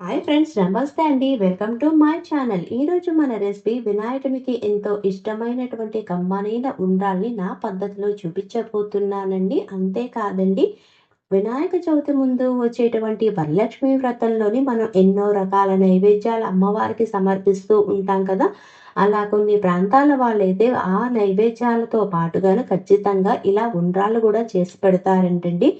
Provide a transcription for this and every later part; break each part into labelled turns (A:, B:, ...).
A: Hi friends నమస్తే అండి. Welcome to my channel. ఈరోజు మన రెసిపీ వినాయకునికి ఎంతో ఇష్టమైనటువంటి కమ్మనైన ఉండ్రాల్ని నా పద్ధతిలో చూపించబోతున్నానండి. అంతేకాదండి వినాయక చవితి ముందు వచ్చేటువంటి వరలక్ష్మి వ్రతంలోని మనం ఎన్నో రకాల నైవేద్యాలు అమ్మవారికి సమర్పిస్తూ ఉంటాం కదా. అలా కొన్ని ప్రాంతాల వాళ్ళైతే ఆ నైవేద్యాలతో పాటుగాను ఖచ్చితంగా ఇలా ఉండ్రాలు కూడా చేసి పెడతారంటండి.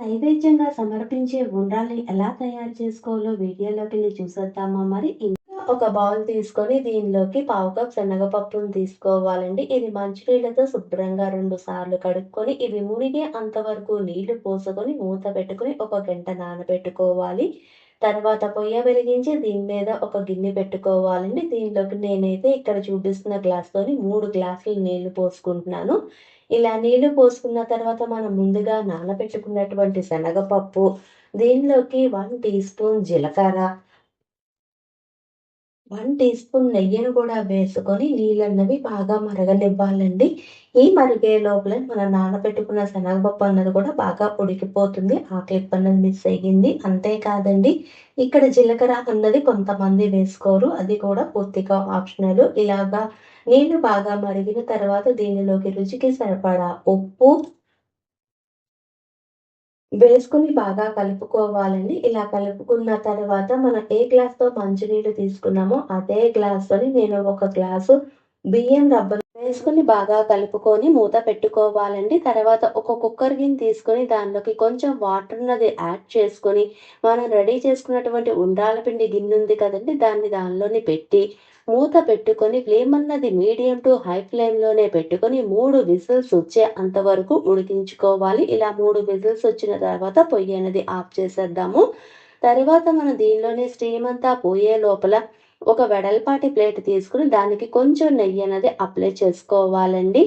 A: నైవేద్యంగా సమర్పించే ఉండ్రాల్ని ఎలా తయారు చేసుకోవాలో వీడియోలోకి వెళ్ళి చూసేద్దామా మరి? ఇంకా ఒక బౌల్ తీసుకొని దీనిలోకి పావు కప్ శనగపప్పును తీసుకోవాలండి. ఇది మంచినీళ్ళతో శుభ్రంగా రెండు సార్లు కడుక్కొని ఇవి మునిగే అంతవరకు నీళ్ళు పోసుకొని మూత పెట్టుకుని ఒక గంట నానబెట్టుకోవాలి. తర్వాత పొయ్య వెలిగించి దీని మీద ఒక గిన్నె పెట్టుకోవాలండి. దీనిలోకి నేనైతే ఇక్కడ చూపిస్తున్న గ్లాస్తోని మూడు గ్లాసులు నీళ్ళు పోసుకుంటున్నాను. ఇలా నీళ్ళు పోసుకున్న తర్వాత మనం ముందుగా నానబెట్టుకున్నటువంటి శనగపప్పు దీనిలోకి వన్ టీ స్పూన్ జీలకర్ర వన్ టీ స్పూన్ నెయ్యిని కూడా వేసుకొని నీళ్ళన్నవి బాగా మరగనివ్వాలండి. ఈ మరిగే లోపల మనం నానబెట్టుకున్న శనగపప్పు అన్నది కూడా బాగా ఉడికిపోతుంది. ఆ క్లిప్ అన్నది మిస్ అయ్యింది. అంతేకాదండి ఇక్కడ జీలకర్ర అన్నది కొంతమంది వేసుకోరు. అది కూడా పూర్తిగా ఆప్షనల్ ఇలాగా నీళ్ళు బాగా మరిగిన తర్వాత దీనిలోకి రుచికి సరిపడా ఉప్పు వేసుకుని బాగా కలుపుకోవాలండి. ఇలా కలుపుకున్న తర్వాత మనం ఏ గ్లాస్తో మంచినీళ్ళు తీసుకున్నామో అదే గ్లాస్తోని నేను ఒక గ్లాసు బియ్యం రబ్బలు వేసుకుని బాగా కలుపుకొని మూత పెట్టుకోవాలండి. తర్వాత ఒక కుక్కర్ గిన్నె తీసుకొని దానిలోకి కొంచెం వాటర్ అది యాడ్ చేసుకొని మనం రెడీ చేసుకున్నటువంటి ఉండాల పిండి గిన్నె ఉంది కదండి దాన్ని దానిలోని పెట్టి మూత పెట్టుకొని ఫ్లేమ్ అన్నది మీడియం టు హై ఫ్లేమ్లోనే పెట్టుకొని మూడు విజిల్స్ వచ్చే అంతవరకు ఉడికించుకోవాలి. ఇలా మూడు విజిల్స్ వచ్చిన తర్వాత పొయ్యి అనేది ఆఫ్ చేసేద్దాము. తర్వాత మనం దీనిలోనే స్టీమ్ అంతా పోయే లోపల ఒక వెడల్పాటి ప్లేట్ తీసుకుని దానికి కొంచెం నెయ్యి అనేది అప్లై చేసుకోవాలండి.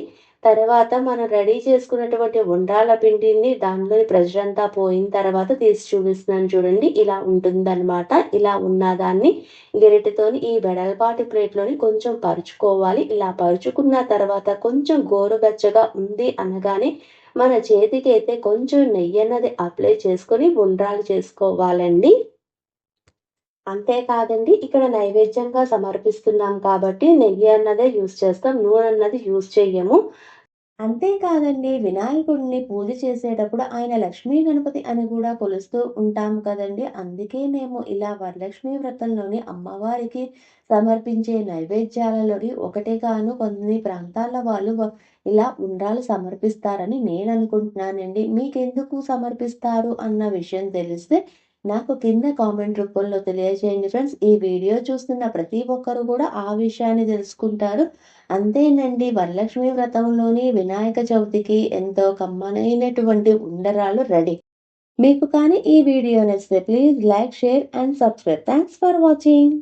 A: తర్వాత మనం రెడీ చేసుకున్నటువంటి ఉండ్రాల పిండిని దానిలోని ప్రెషర్ పోయిన తర్వాత తీసి చూపిస్తున్నాను చూడండి. ఇలా ఉంటుందన్నమాట. ఇలా ఉన్న దాన్ని గెరిటితోని ఈ వెడల్పాటి ప్లేట్లోని కొంచెం పరుచుకోవాలి. ఇలా పరుచుకున్న తర్వాత కొంచెం గోరుగచ్చగా ఉంది అనగానే మన చేతికి అయితే కొంచెం నెయ్యి అన్నది అప్లై చేసుకొని ఉండ్రాలు చేసుకోవాలండి. అంతేకాదండి ఇక్కడ నైవేద్యంగా సమర్పిస్తున్నాం కాబట్టి నెయ్యి అన్నదే యూస్ చేస్తాం నూనె అన్నది యూస్ చెయ్యము అంతేకాదండి వినాయకుడిని పూజ చేసేటప్పుడు ఆయన లక్ష్మీ గణపతి అని కూడా కొలుస్తూ ఉంటాము కదండి. అందుకే మేము ఇలా వరలక్ష్మి వ్రతంలోని అమ్మవారికి సమర్పించే నైవేద్యాలలోని ఒకటే కాను కొన్ని ప్రాంతాల వాళ్ళు ఇలా ఉండ్రాలు సమర్పిస్తారని నేను అనుకుంటున్నానండి మీకెందుకు సమర్పిస్తారు అన్న విషయం తెలిస్తే నాకు కింద కామెంట్ రూపంలో తెలియజేయండి ఫ్రెండ్స్. ఈ వీడియో చూస్తున్న ప్రతి ఒక్కరు కూడా ఆ విషయాన్ని తెలుసుకుంటారు. అంతేనండి వరలక్ష్మి వ్రతంలోని వినాయక చవితికి ఎంతో కమ్మనైనటువంటి ఉండరాలు రెడీ. మీకు కానీ ఈ వీడియో నచ్చితే please like share and subscribe. Thanks for watching.